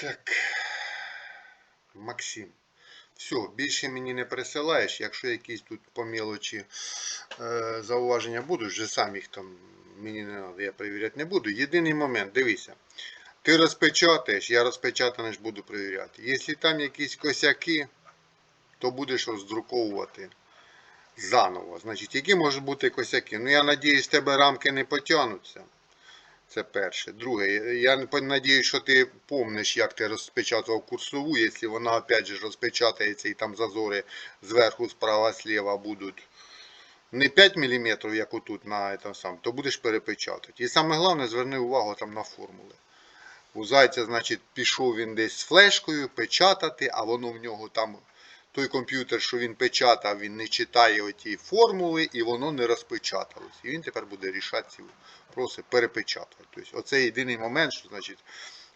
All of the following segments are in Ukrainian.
Так. Максим. Все, більше мені не присилаєш. Якщо якісь тут по мелочі е, зауваження будуть, вже сам їх там мені не треба, я перевіряти не буду. Єдиний момент, дивися. Ти розпечатаєш, я розпечатаний буду перевіряти. Якщо там якісь косяки, то будеш роздруковувати заново. Значить, які можуть бути косяки? Ну, я надіюсь, в тебе рамки не потягнуться. Це перше. Друге, я надіюсь, що ти помниш, як ти розпечатував курсову, якщо вона опять же розпечатається і там зазори зверху, справа, зліва будуть не 5 мм, як отут на этом сам, то будеш перепечатати. І саме головне, зверни увагу там на формули. У зайця, значить, пішов він десь з флешкою печатати, а воно в нього там той комп'ютер, що він печатав, він не читає оті формули і воно не розпечаталось. І він тепер буде рішати ці вопроси перепечатувати. Тобто, оце єдиний момент, що значить,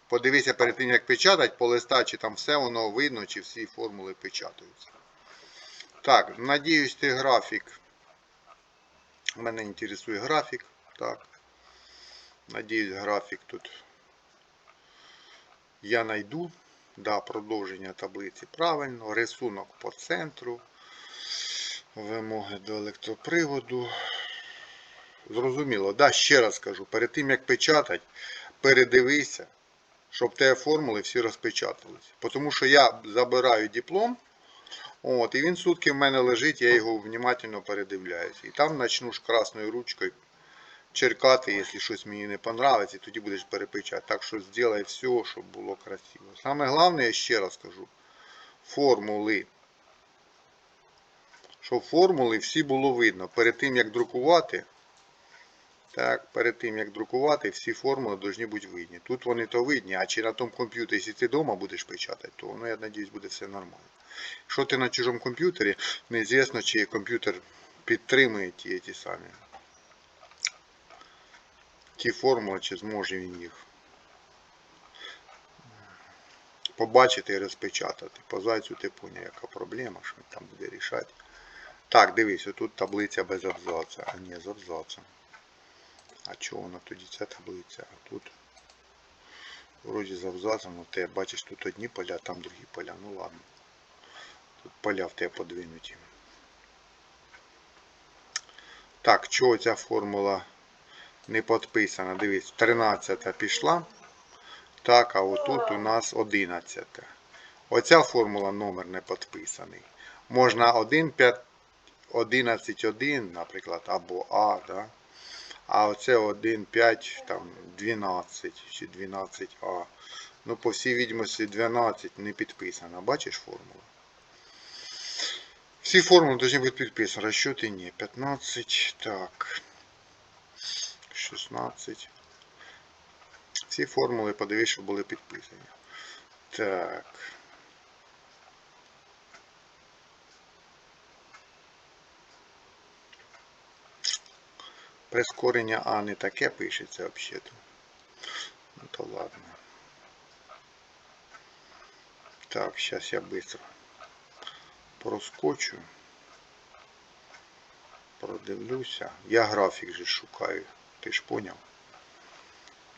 подивися перед тим, як печатати, по чи там все воно видно, чи всі формули печатаються. Так, надіюсь, ти графік. Мене інтересує графік. Так. Надіюсь, графік тут я найду. Да, продовження таблиці правильно. Рисунок по центру. Вимоги до електроприводу. Зрозуміло. Да, ще раз кажу, перед тим як печатати, передивися, щоб те формули всі розпечаталися. Тому що я забираю диплом, от, і він сутки в мене лежить, я його внимательно передивляюся. І там почну ж красною ручкою черкати, якщо щось мені не понравиться, тоді будеш перепечати. Так що зробай все, щоб було красиво. Саме головне, я ще раз кажу, формули. Щоб формули всі було видно. Перед тим як друкувати, так, перед тим як друкувати, всі формули повинні бути видні. Тут вони то видні, а чи на тому комп'ютері, якщо ти вдома будеш печатати, то воно, я надіюсь, буде все нормально. Якщо ти на чужому комп'ютері, неізвісно, чи комп'ютер підтримує ті, ті самі ті формули, чи зможе він їх побачити і розпечатати. По зайцю ти поняв, яка проблема, що він там буде рішати. Так, дивись, тут таблиця без абзаца, а не з абзацем. А чого вона тоді ця таблиця? А тут вроді з абзацем, ну ти бачиш, тут одні поля, там другі поля. Ну ладно. Тут поля в тебе подвинуті. Так, чого ця формула не підписана? Дивись, 13 пішла. Так, а отут у нас 11. Оця формула номер не підписаний. Можна 1, 5, 11, 1, наприклад, або А, да? А оце 1, 5, там 12 чи 12А. Ну, по всій відомості 12 не підписано. Бачиш формулу? Всі формули повинні бути підписані. Розчоти ні. 15, так. 16. Всі формули, подивись, що були підписані. Так. Прискорення А не таке пишеться взагалі. Ну то ладно. Так, зараз я швидко проскочу. Продивлюся. Я графік же шукаю ти ж поняв.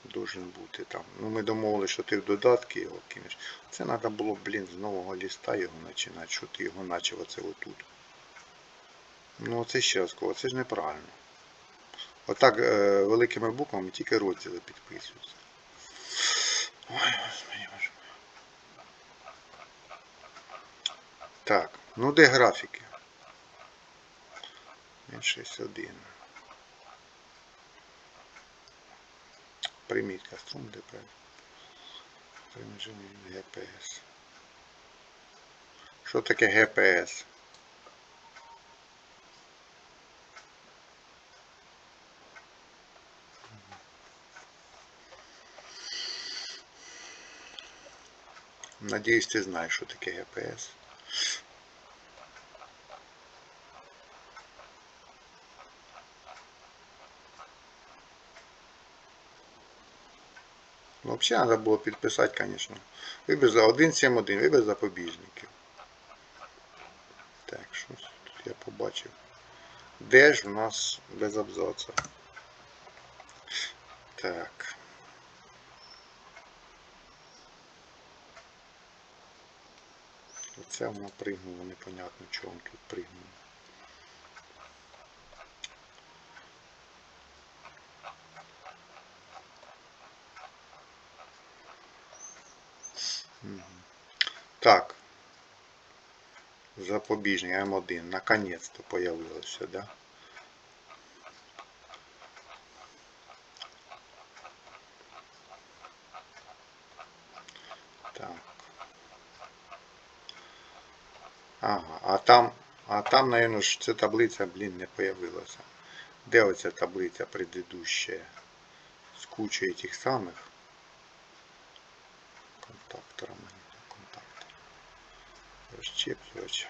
Должен бути там. Ну ми домовилися, що ти в додатки його кинеш. Це треба було, блін, з нового ліста його починати, що ти його начав оце отут. Ну це ще раз кого, це ж неправильно. Отак е великими буквами тільки розділи підписуються. Ой, господи, боже. Так, ну де графіки? N61. Примітка струм ДП. Приміження ГПС. Що таке ГПС? Надіюсь, ти знаєш, що таке ГПС. Взагалі треба було підписати, звісно. Вибір за 1-7-1, вибір запобіжників. Так, щось тут я побачив. Де ж в нас без абзаца? Так. Оце воно пригнуло, непонятно чого тут пригнуло. Так. Запобіжник М1. Наконец-то появилося, да? Так. Ага, а там, а там, наверное, ця таблиця, блін, не появилася. Де оця таблиця предыдущая? З кучою тих самих контакторами. Розщеплювач.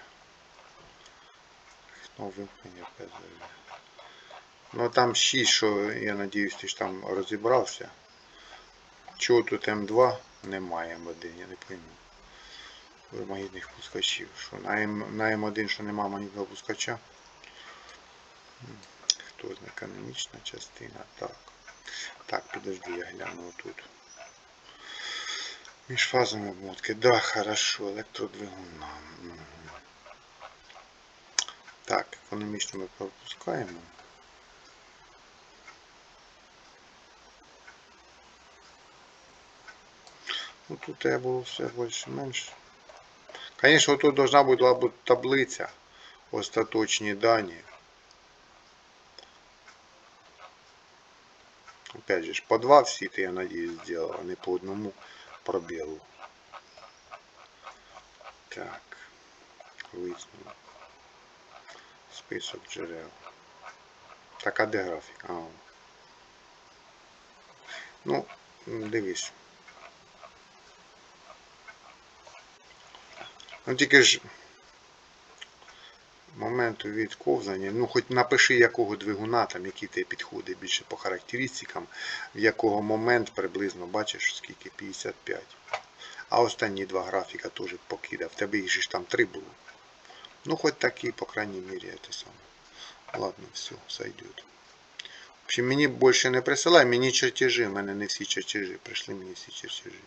Ну, вимкнення ПЗВ. Ну там 6, що я надіюсь, ти ж там розібрався. Чого тут М2 немає М1, я не пойму. Магнітних пускачів. Що на, М, на М1 що немає магнітного пускача? Хто знає, канонічна частина. Так. Так, підожди, я гляну тут. Між фазами обмотки. Да, хорошо, електродвигуна. Так, економічно ми пропускаємо. Ну тут треба було все більше-менш. Звісно, тут должна бути таблиця. Остаточні дані. Опять же, по два всі ти, я надеюсь, сделал, а не по одному пробелу. Так. Висновок. Список джерел. Так, а де графік? А. о. Ну, м, дивись. Ну тільки ж моменту відковзання, ну хоч напиши якого двигуна, там, який тебе підходить більше по характеристикам, в якого момент приблизно бачиш скільки 55. А останні два графіка теж покидав. Тебе їх ж там три було. Ну хоч такі, по крайній мірі, це саме. Ладно, все, сойдет. В общем, мені більше не присилай, мені чертежі, в мене не всі чертежі, прийшли мені всі чертежі.